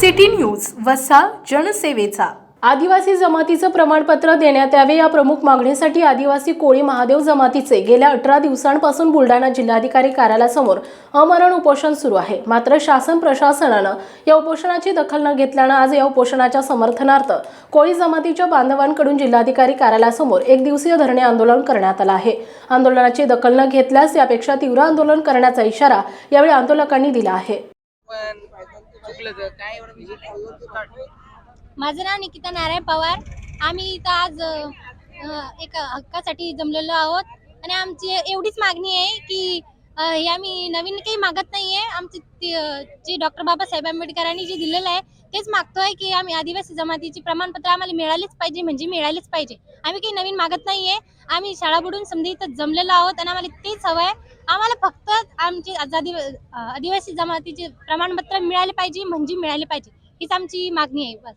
City news वसा जनसेवेचा. आदिवासी जमातीचं प्रमाणपत्र देण्यात यावे या प्रमुख मागणीसाठी आदिवासी कोळी महादेव जमातीचे गेल्या अठरा दिवसांपासून बुलढाणा जिल्हाधिकारी कार्यालयासमोर अमरण उपोषण सुरू आहे. मात्र शासन प्रशासनानं या उपोषणाची दखल न घेतल्यानं आज या उपोषणाच्या समर्थनार्थ कोळी जमातीच्या बांधवांकडून जिल्हाधिकारी कार्यालयासमोर एक दिवसीय धरणे आंदोलन करण्यात आलं आहे. आंदोलनाची दखल न घेतल्यास यापेक्षा तीव्र आंदोलन करण्याचा इशारा यावेळी आंदोलकांनी दिला आहे. चुकलं तर काय एवढं विषय माझं नाव निकिता नारायण पवार. आम्ही इथं आज अ, अ, हक्कासाठी जमलेलो आहोत. आणि आमची एवढीच मागणी आहे की हे आम्ही नवीन काही मागत नाहीये. आमचे जे डॉक्टर बाबासाहेब आंबेडकरांनी जे दिलेलं आहे तेच मागतोय की आम्ही आदिवासी जमातीचे प्रमाणपत्र आम्हाला मिळालेच पाहिजे म्हणजे मिळालेच पाहिजे. आम्ही काही नवीन मागत नाहीये. आम्ही शाळा बुडून समजा इथं जमलेलो आहोत आणि आम्हाला तेच हवं आहे. आम्हाला फक्त आमचे आजादी आदिवासी जमातीचे प्रमाणपत्र मिळाले पाहिजे म्हणजे मिळाले पाहिजे. हीच आमची मागणी आहे बस.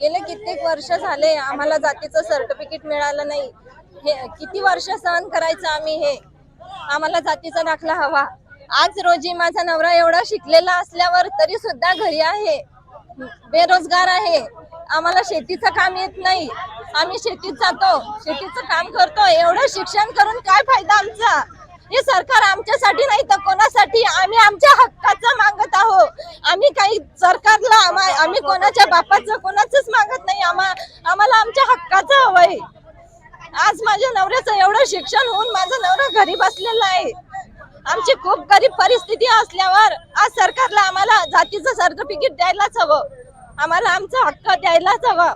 गेले कित्येक वर्ष झाले आम्हाला जातीचं सर्टिफिकेट मिळालं नाही. हे किती वर्ष सहन करायचं आम्ही हे? आम्हाला जातीचा दाखला हवा. आज रोजी माझा नवरा एवढा शिकलेला असल्यावर तरी सुद्धा घरी आहे. बेरोजगार आहे. आम्हाला शेतीचं काम येत नाही. आम्ही शेतीत जातो. शेतीचं काम करतो. एवढं शिक्षण करून काय फायदा आमचा? हे सरकार आमच्यासाठी नाही तर कोणासाठी? आम्ही आमच्या हक्काचं मागत आहोत. आम्ही काही सरकारला आम्ही कोणाच्या बापाचं कोणाचंच मागत नाही. आम्हा आम्हाला आमच्या हक्काचं हवंय. आज माझ्या नवऱ्याचं एवढं शिक्षण होऊन माझा नवरा घरी बसलेला आहे. आमची खूप गरीब परिस्थिती असल्यावर आज सरकारला आम्हाला जातीचं सर्टिफिकेट द्यायलाच हवं. आम्हाला आमचा हक्क द्यायलाच हवं.